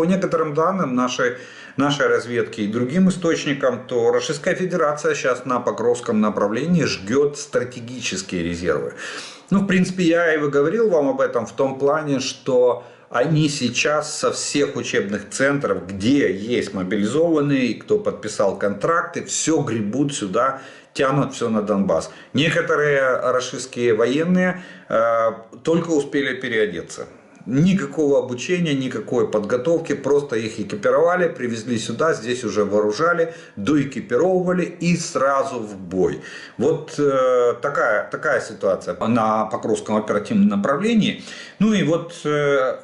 по некоторым данным нашей, нашей разведки и другим источникам, то Российская Федерация сейчас на Покровском направлении жгет стратегические резервы. Ну, в принципе, я и говорил вам об этом в том плане, что они сейчас со всех учебных центров, где есть мобилизованные, кто подписал контракты, все гребут сюда, тянут все на Донбасс. Некоторые российские военные э, только успели переодеться. Никакого обучения, никакой подготовки, просто их экипировали, привезли сюда, здесь уже вооружали, доэкипировывали и сразу в бой. Вот э, такая, такая ситуация на Покровском оперативном направлении. Ну и вот э,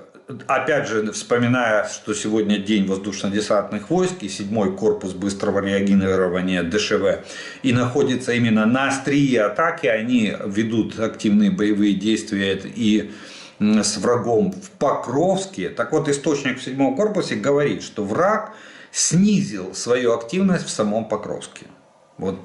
опять же, вспоминая, что сегодня день воздушно-десантных войск и седьмой корпус быстрого реагирования ДШВ и находится именно на острие атаки, они ведут активные боевые действия и с врагом в Покровске. Так вот, источник в седьмом корпусе говорит, что враг снизил свою активность в самом Покровске. Вот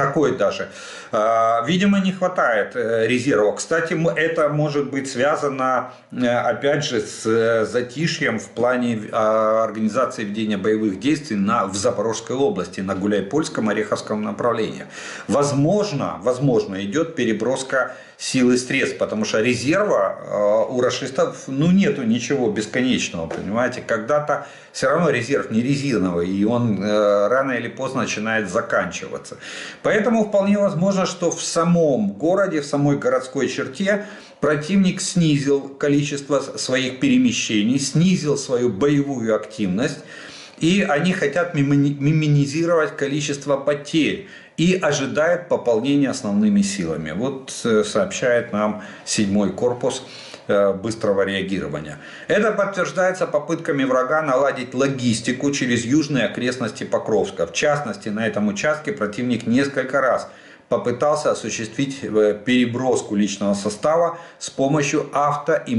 такой даже. А, видимо, не хватает э, резерва. Кстати, это может быть связано, э, опять же, с э, затишьем в плане организации ведения боевых действий на, в Запорожской области, на Гуляйпольском, Ореховском направлении. Возможно, возможно, идет переброска сил и средств, потому что резерва у расистов ну, нету ничего бесконечного, понимаете. Когда-то все равно резерв не резиновый, и он рано или поздно начинает заканчиваться. Поэтому вполне возможно, что в самом городе, в самой городской черте противник снизил количество своих перемещений, снизил свою боевую активность, и они хотят минимизировать количество потерь и ожидают пополнения основными силами. Вот э, сообщает нам седьмой корпус Э, быстрого реагирования. Это подтверждается попытками врага наладить логистику через южные окрестности Покровска. В частности, на этом участке противник несколько раз попытался осуществить э, переброску личного состава с помощью авто и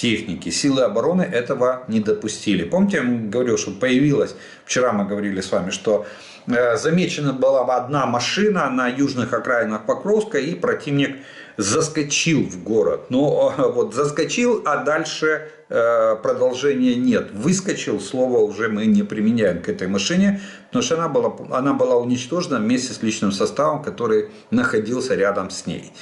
мототехники. Силы обороны этого не допустили. Помните, я говорил, что появилась, вчера мы говорили с вами, что э, замечена была одна машина на южных окраинах Покровска, и противник заскочил в город. Но вот заскочил, а дальше э, продолжения нет. Выскочил, слово уже мы не применяем к этой машине, потому что она была, она была уничтожена вместе с личным составом, который находился рядом с ней.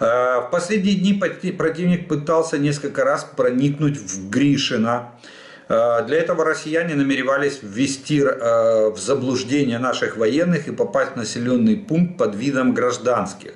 Э, в последние дни противник пытался несколько раз проникнуть в Гришина. Э, для этого россияне намеревались ввести в заблуждение наших военных и попасть в населенный пункт под видом гражданских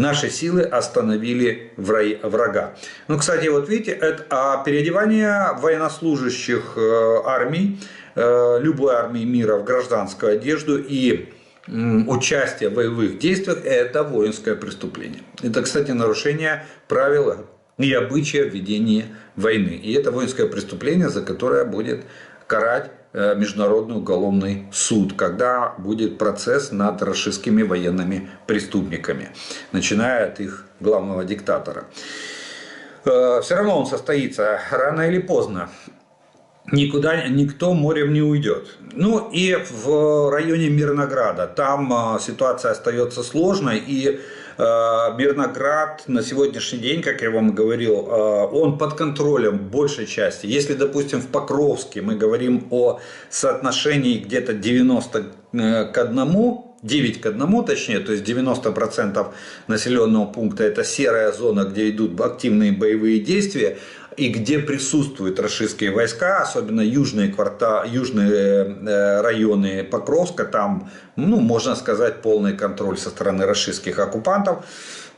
наши силы остановили врага. Ну, кстати, вот видите, это а переодевание военнослужащих э, армий, э, любой армии мира в гражданскую одежду и участие в боевых действиях – это воинское преступление. Это, кстати, нарушение правил и обычая ведения войны. И это воинское преступление, за которое будет карать Э, Международный уголовный суд, когда будет процесс над российскими военными преступниками, начиная от их главного диктатора. Э, Все равно он состоится рано или поздно. Никуда никто морем не уйдет. Ну и в районе Мирнограда. Там э, ситуация остается сложной. И Э, Мирноград на сегодняшний день, как я вам говорил, э, он под контролем большей части. Если, допустим, в Покровске мы говорим о соотношении где-то 90 э, к 1, 9 к 1 точнее, то есть 90% населенного пункта это серая зона, где идут активные боевые действия, и где присутствуют российские войска, особенно южные, кварта, южные районы Покровска, там, ну, можно сказать, полный контроль со стороны российских оккупантов.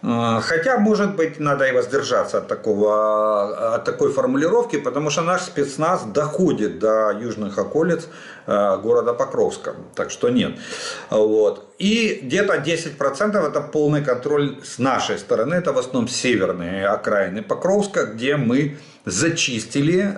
Э, хотя, может быть, надо и воздержаться от, такого, от такой формулировки, потому что наш спецназ доходит до южных околиц э, города Покровска. Так что нет. Вот. И где-то 10% это полный контроль с нашей стороны. Это в основном северные окраины Покровска, где мы зачистили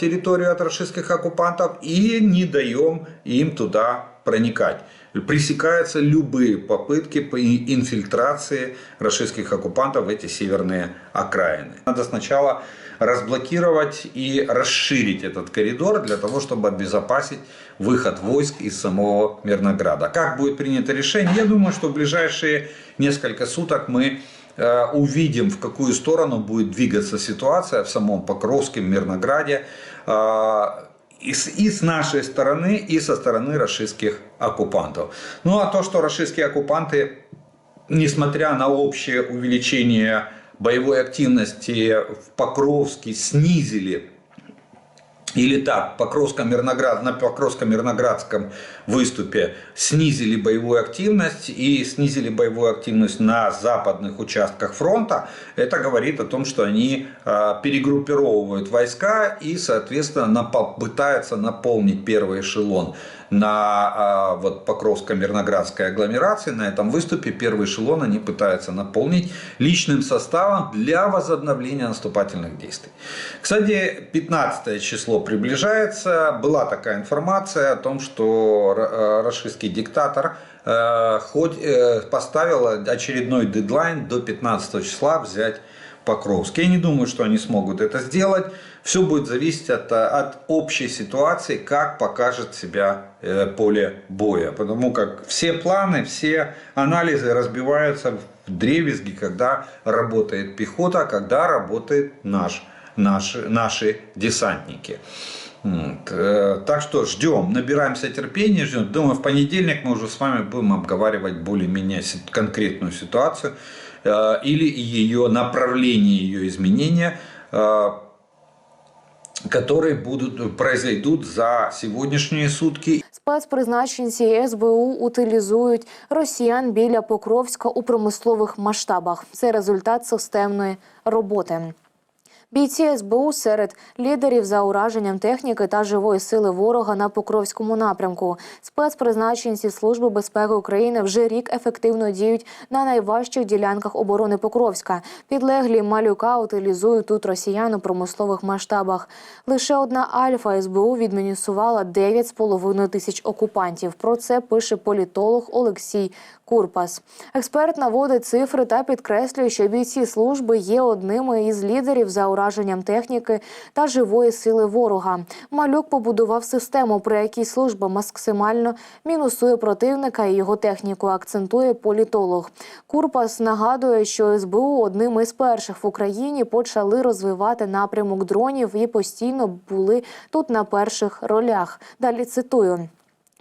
территорию от российских оккупантов и не даем им туда проникать пресекаются любые попытки по инфильтрации российских оккупантов в эти северные окраины. Надо сначала разблокировать и расширить этот коридор для того, чтобы обезопасить выход войск из самого Мирнограда. Как будет принято решение? Я думаю, что в ближайшие несколько суток мы э, увидим, в какую сторону будет двигаться ситуация в самом Покровском Мирнограде. И с, и с нашей стороны, и со стороны российских оккупантов. Ну а то, что российские оккупанты, несмотря на общее увеличение боевой активности в Покровске, снизили или так, Покровско-Мирноград, на Покровско-Мирноградском выступе. Снизили боевую активность и снизили боевую активность на западных участках фронта, это говорит о том, что они э, перегруппировывают войска и, соответственно, пытаются наполнить первый эшелон на э, вот, Покровско-Мирноградской агломерации. На этом выступе первый эшелон они пытаются наполнить личным составом для возобновления наступательных действий. Кстати, 15 число приближается. Была такая информация о том, что э, российский диктатор э, хоть э, поставил очередной дедлайн до 15 числа взять Покровск. Я не думаю, что они смогут это сделать. Все будет зависеть от, от общей ситуации, как покажет себя э, поле боя. Потому как все планы, все анализы разбиваются в древесги, когда работает пехота, когда работает наш, наши, наши десантники. Вот. Э, Так что ждем, набираемся терпения, ждем. Думаю, в понедельник мы уже с вами будем обговаривать более-менее конкретную ситуацию или ее направление, ее изменения, э, которые будут, произойдут за сегодняшние сутки Спецпризначенці СБУ утилізують росіян біля Покровська у промислових масштабах. Це результат системної роботи. Бійці СБУ серед лідерів за ураженням техніки та живої сили ворога на Покровському напрямку. Спецпризначенці Служби безпеки України вже рік ефективно діють на найважчих ділянках оборони Покровська. Підлеглі малюка утилізують тут росіян у промислових масштабах. Лише одна Альфа СБУ відмінусувала 9,5 тисяч окупантів. Про це пише політолог Олексій Курпас. Експерт наводить цифри та підкреслює, що бійці служби є одними із лідерів за ураженням техніки та живої сили ворога. Малюк побудував систему, при якій служба максимально мінусує противника і його техніку. Акцентує політолог. Курпас нагадує, що СБУ одним із перших в Україні почали розвивати напрямок дронів і постійно були тут на перших ролях. Далі цитую.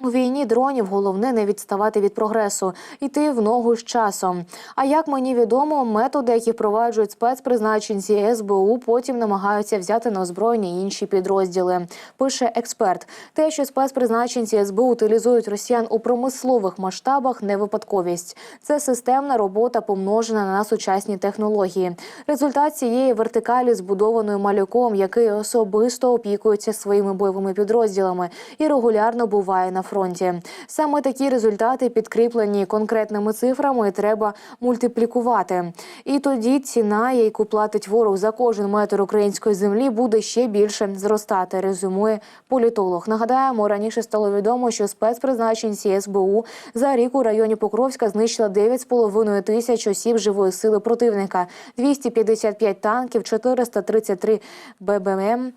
У війні дронів головне не відставати від прогресу, йти в ногу з часом. А як мені відомо, методи, які впроваджують спецпризначенці СБУ, потім намагаються взяти на озброєння інші підрозділи. Пише експерт. Те, що спецпризначенці СБУ утилізують росіян у промислових масштабах, не випадковість. Це системна робота, помножена на сучасні технології. Результат цієї вертикалі збудованої малюком, який особисто опікується своїми бойовими підрозділами і регулярно буває на фронті. Саме такі результати підкріплені конкретними цифрами, треба мультиплікувати. І тоді ціна, яку платить ворог за кожен метр української землі, буде ще більше зростати. Резюмує політолог. Нагадаємо, раніше стало відомо, що спецпризначенці СБУ за рік у районі Покровська знищила 9,5 тисяч осіб живої сили противника, 255 танків, 433 ББМ.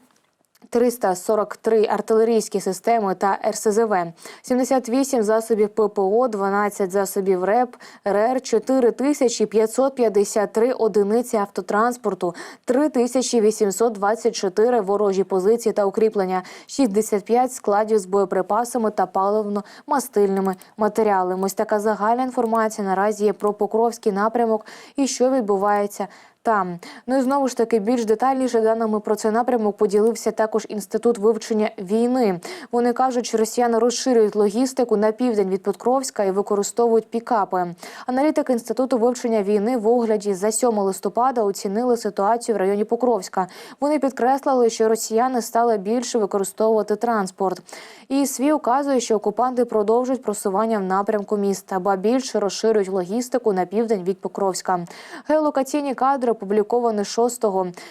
343 артилерійські системи та РСЗВ, 78 засобів ППО, 12 засобів РЕП, РР, 4553 одиниці автотранспорту, 3824 ворожі позиції та укріплення, 65 складів з боєприпасами та паливно-мастильними матеріалами. Ось така загальна інформація наразі є про Покровський напрямок і що відбувається там. Ну і знову ж таки більш детальніше даними про цей напрямок поділився також інститут вивчення війни. Вони кажуть, що росіяни розширюють логістику на південь від Покровська і використовують пікапи. Аналітики інституту вивчення війни в огляді за 7 листопада оцінили ситуацію в районі Покровська. Вони підкреслили, що росіяни стали більше використовувати транспорт. І свій указує, що окупанти продовжують просування в напрямку міста, ба більше розширюють логістику на південь від Покровська. Геолокаційні кадри, опубліковані 6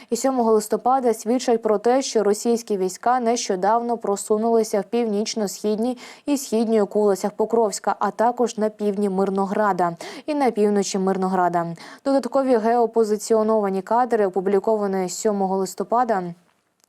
і 7 листопада, свідчать про те, що російські війська нещодавно просунулися в північно-східній і східній околицях Покровська, а також на півдні Мирнограда і на півночі Мирнограда. Додаткові геопозиціоновані кадри, опубліковані 7 листопада.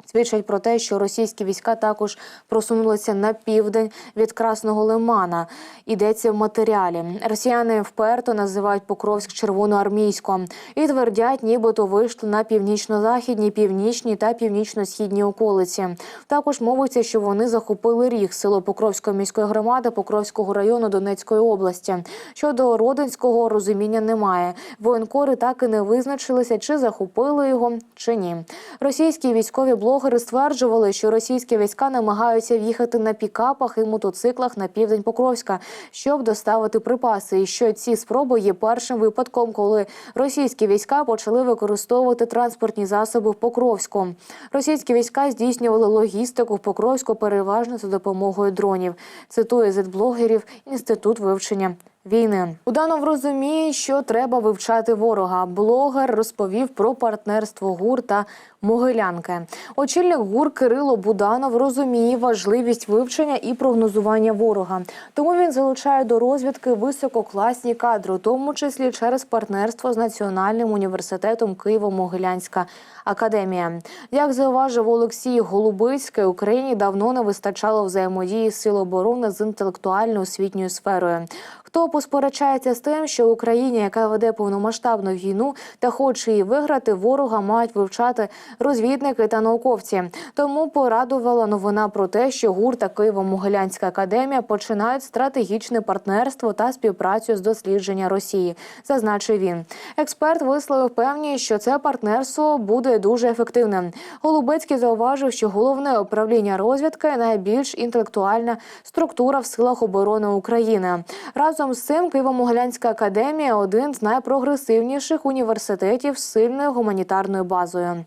Свідчать про те, що російські війська також просунулися на південь від Красного Лимана. Йдеться в матеріалі. Росіяни вперто називають Покровськ червоноармійсько і твердять, нібито вийшли на північно-західні, північні та північно-східні околиці. Також мовиться, що вони захопили ріг село Покровської міської громади Покровського району Донецької області. Щодо родинського розуміння немає. Воєнкори так і не визначилися, чи захопили його, чи ні. Російські військові блогери стверджували, що російські війська намагаються в'їхати на пікапах і мотоциклах на південь Покровська, щоб доставити припаси. І що ці спроби є першим випадком, коли російські війська почали використовувати транспортні засоби в Покровську. Російські війська здійснювали логістику в Покровську переважно за допомогою дронів. Цитує зетблогерів Інститут вивчення. Війни Буданов розуміє, що треба вивчати ворога. Блогер розповів про партнерство ГУР та Могилянки. Очільник ГУР Кирило Буданов розуміє важливість вивчення і прогнозування ворога. Тому він залучає до розвідки висококласні кадри, тому числі через партнерство з Національним університетом Києво-Могилянська академія. Як зауважив Олексій Голубицький, Україні давно не вистачало взаємодії сил оборони з інтелектуально-освітньою сферою. Хто посперечається з тим, що Україні, яка веде повномасштабну війну та хоче її виграти, ворога мають вивчати розвідники та науковці. Тому порадувала новина про те, що ГУР та Києво-Могилянська академія починають стратегічне партнерство та співпрацю з дослідження Росії, зазначив він. Експерт висловив певність, що це партнерство буде дуже ефективним. Голубецький зауважив, що головне управління розвідки найбільш інтелектуальна структура в силах оборони України. Разом з цим Києво-Могилянська академія один з найпрогресивніших університетів з сильною гуманітарною базою.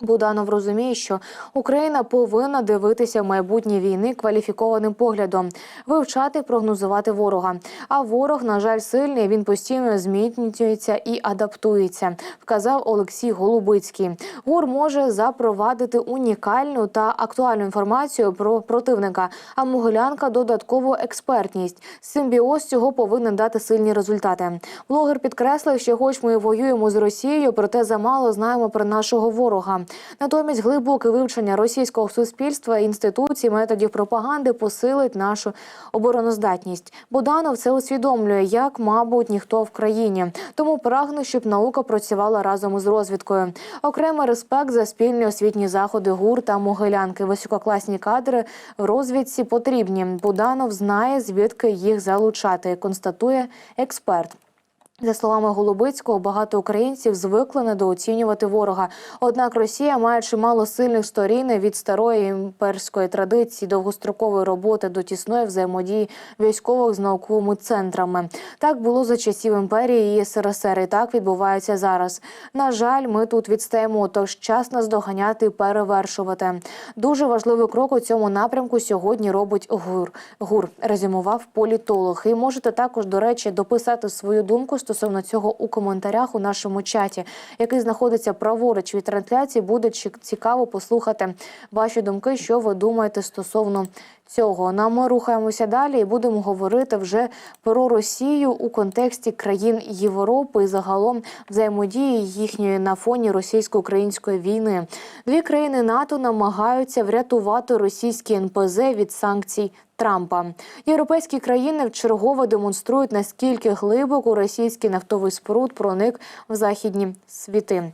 Буданов розуміє, що Україна повинна дивитися майбутнє війни кваліфікованим поглядом, вивчати, прогнозувати ворога. А ворог, на жаль, сильний. Він постійно змінюється і адаптується, вказав Олексій Голубицький. ГУР може запровадити унікальну та актуальну інформацію про противника. А Могилянка додаткову експертність. Симбіоз цього повинен дати сильні результати. Блогер підкреслив, що, хоч ми воюємо з Росією, проте замало знаємо про нашого ворога. Натомість глибоке вивчення російського суспільства, інституцій, методів пропаганди посилить нашу обороноздатність. Буданов це усвідомлює, як, мабуть, ніхто в країні. Тому прагне, щоб наука працювала разом із розвідкою. Окремий респект за спільні освітні заходи ГУР та Могилянки. Висококласні кадри в розвідці потрібні. Буданов знає, звідки їх залучати. Констатує експерт. За словами Голубицького, багато українців звикли недооцінювати ворога. Однак Росія має чимало сильних сторін від старої імперської традиції, довгострокової роботи до тісної взаємодії військових з науковими центрами. Так було за часів імперії і СРСР. І так відбувається зараз. На жаль, ми тут відстаємо, тож час нас доганяти і перевершувати. Дуже важливий крок у цьому напрямку сьогодні робить ГУР. ГУР резюмував політолог. І можете також, до речі, дописати свою думку стосовно цього у коментарях у нашому чаті, який знаходиться праворуч від трансляції. Буде цікаво послухати ваші думки, що ви думаєте стосовно цього. Ну, а ми рухаємося далі і будемо говорити вже про Росію у контексті країн Європи і загалом взаємодії їхньої на фоні російсько-української війни. Дві країни НАТО намагаються врятувати російські НПЗ від санкцій. Трампа європейські країни вчергово демонструють наскільки глибоко російський нафтовий споруд проник в західні світи.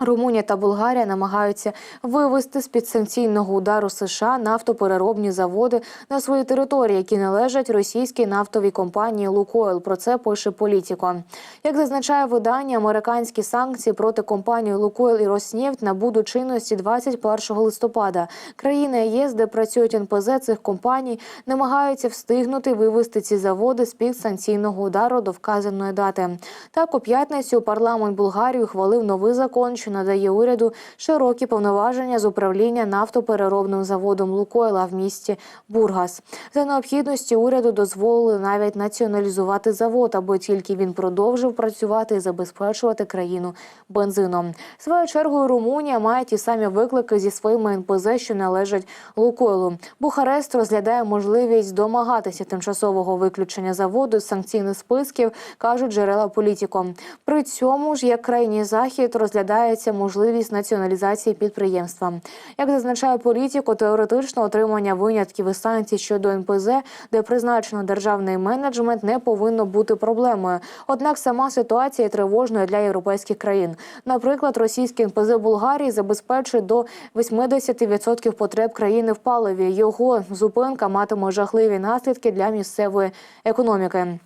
Румунія та Болгарія намагаються вивести з під санкційного удару США нафтопереробні заводи на свої території, які належать російській нафтовій компанії Лукойл. Про це пише Політіко. Як зазначає видання, американські санкції проти компанії Лукойл і Роснефть набудуть чинності 21 листопада. Країни ЄС, де працюють НПЗ цих компаній, намагаються встигнути вивести ці заводи з під санкційного удару до вказаної дати. Так, у п'ятницю парламент Болгарії ухвалив новий закон, що надає уряду широкі повноваження з управління нафтопереробним заводом Лукойла в місті Бургас. За необхідності уряду дозволили навіть націоналізувати завод, аби тільки він продовжив працювати і забезпечувати країну бензином. Своєю чергою Румунія має ті самі виклики зі своїми НПЗ, що належать Лукойлу. Бухарест розглядає можливість домагатися тимчасового виключення заводу з санкційних списків, кажуть джерела політико. При цьому ж як крайній захід розглядається розглядається можливість націоналізації підприємства. Як зазначає політико, теоретично отримання винятків із санкцій щодо НПЗ, де призначено державний менеджмент, не повинно бути проблемою. Однак сама ситуація тривожною для європейських країн. Наприклад, російський НПЗ Болгарії забезпечує до 80% потреб країни в паливі. Його зупинка матиме жахливі наслідки для місцевої економіки.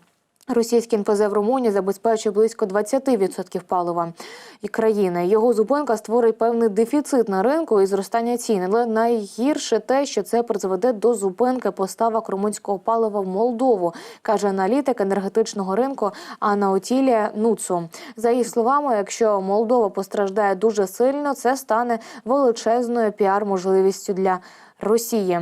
Російський НПЗ в Румунії забезпечує близько 20% палива і країни. Його зупинка створить певний дефіцит на ринку і зростання цін. Але найгірше те, що це призведе до зупинки поставок румунського палива в Молдову, каже аналітик енергетичного ринку Анна Отілія Нуцу. За її словами, якщо Молдова постраждає дуже сильно, це стане величезною піар-можливістю для Росії.